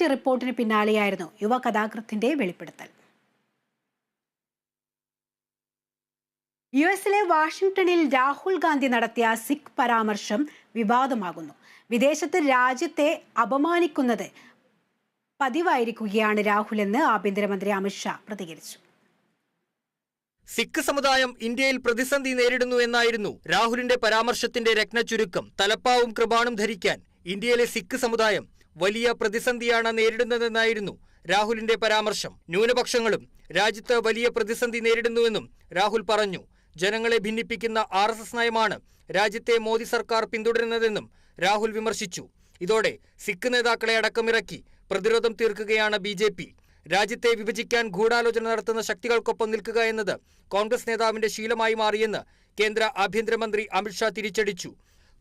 Minority റിപ്പോർട്ടിന് പിന്നാലെയായിരുന്നു യുവ കഥാകൃത്തിന്റെ വെളിപ്പെടുത്തൽ. U എസിലെ വാഷിംഗ്ടണിൽ രാഹുൽ ഗാന്ധി നടത്തിയ സിഖ് പരാമർശം വിവാദമാകുന്നു. വിദേശത്ത് രാജ്യത്തെ അപമാനിക്കുന്നത് പതിവായിരിക്കുകയാണ് രാഹുൽ എന്ന് ആഭ്യന്തരമന്ത്രി അമിത്ഷാ പ്രതികരിച്ചു. സിഖ് സമുദായം ഇന്ത്യയിൽ പ്രതിസന്ധി നേരിടുന്നു എന്നായിരുന്നു രാഹുലിന്റെ പരാമർശത്തിന്റെ രത്നചുരുക്കം തലപ്പാവും കൃപാണും ധരിക്കാൻ ഇന്ത്യയിലെ സിഖ് സമുദായം വലിയ പ്രതിസന്ധിയാണ് നേരിടുന്നതെന്നായിരുന്നു രാഹുലിന്റെ പരാമർശം. ന്യൂനപക്ഷങ്ങളും രാജ്യത്ത് വലിയ പ്രതിസന്ധി നേരിടുന്നുവെന്നും രാഹുൽ പറഞ്ഞു. ജനങ്ങളെ ഭിന്നിപ്പിക്കുന്ന ആർ എസ് എസ് നയമാണ് രാജ്യത്തെ മോദി സർക്കാർ പിന്തുടരുന്നതെന്നും രാഹുൽ വിമർശിച്ചു. ഇതോടെ സിഖ് നേതാക്കളെ അടക്കമിറക്കി പ്രതിരോധം തീർക്കുകയാണ് ബി ജെ പി. രാജ്യത്തെ വിഭജിക്കാൻ ഗൂഢാലോചന നടത്തുന്ന ശക്തികൾക്കൊപ്പം നിൽക്കുക എന്നത് കോൺഗ്രസ് നേതാവിന്റെ ശീലമായി മാറിയെന്ന് കേന്ദ്ര ആഭ്യന്തരമന്ത്രി അമിത്ഷാ തിരിച്ചടിച്ചു.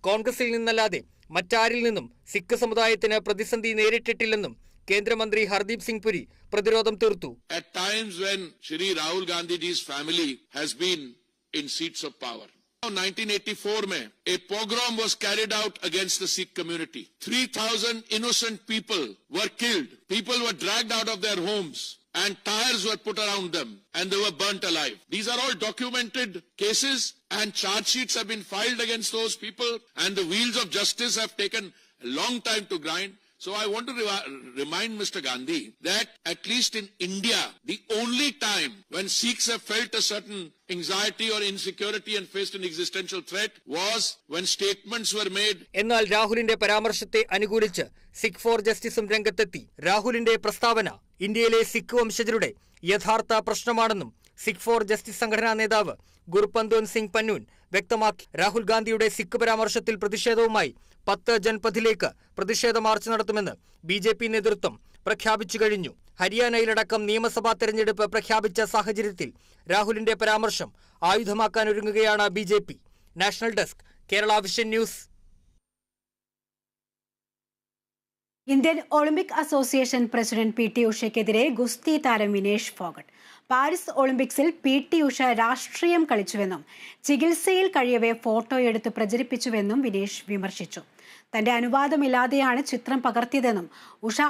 കോൺഗ്രസിൽ നിന്നല്ലാതെ മറ്റാരിൽ നിന്നും സിഖ് സമുദായത്തിന് പ്രതിസന്ധി നേരിട്ടിട്ടില്ലെന്നും കേന്ദ്രമന്ത്രി ഹർദീപ് സിംഗ് പുരി പ്രതിരോധം തീർത്തു. Shri Rahul Gandhiji's family has been in seats of power 1984 में एक pogrom was carried out against the Sikh community 3,000 thousand innocent people were killed people were dragged out of their and tires were put around them and they were burnt alive. These are all documented cases and charge sheets have been filed against those people and the wheels of justice have taken a long time to grind. So I want to re- remind Mr. Gandhi that at least in India, the only time when Sikhs have felt a certain anxiety or insecurity and faced an existential threat was when statements were made. എന്നാൽ രാഹുലിന്റെ പരാമർശത്തെ അനുകൂലിച്ച് Sikh four ജസ്റ്റിസും രംഗത്തെത്തി. രാഹുലിന്റെ പ്രസ്താവന ഇന്ത്യയിലെ സിഖ് വംശജരുടെ യഥാർത്ഥ പ്രശ്നമാണെന്നും Sikh four justice സംഘടനാ നേതാവ് ഗുർപന്തോൻ സിംഗ് പന്നൂൻ വ്യക്തമാക്കി. രാഹുൽ ഗാന്ധിയുടെ സിഖ് പരാമർശത്തിൽ പ്രതിഷേധവുമായി പത്ത് ജൻപഥിലേക്ക് പ്രതിഷേധ മാർച്ച് നടത്തുമെന്ന് ബി നേതൃത്വം പ്രഖ്യാപിച്ചു കഴിഞ്ഞു. ഹരിയാനയിലടക്കം നിയമസഭാ തെരഞ്ഞെടുപ്പ് പ്രഖ്യാപിച്ച സാഹചര്യത്തിൽ രാഹുലിന്റെ പരാമർശം ആയുധമാക്കാനൊരുങ്ങുകയാണ് B J P. National desk Kerala vision news. Indian Olympic association president P T ഉഷയ്ക്കെതിരെ ഗുസ്തി താരം വിനേഷ് ഫോഗട്ട്. പാരീസ് ഒളിമ്പിക്സിൽ പി ടി ഉഷ രാഷ്ട്രീയം കളിച്ചുവെന്നും ചികിത്സയിൽ കഴിയവെ ഫോട്ടോയെടുത്ത് പ്രചരിപ്പിച്ചുവെന്നും വിനേഷ് വിമർശിച്ചു. തന്റെ അനുവാദമില്ലാതെയാണ് ചിത്രം പകർത്തിയതെന്നും ഉഷ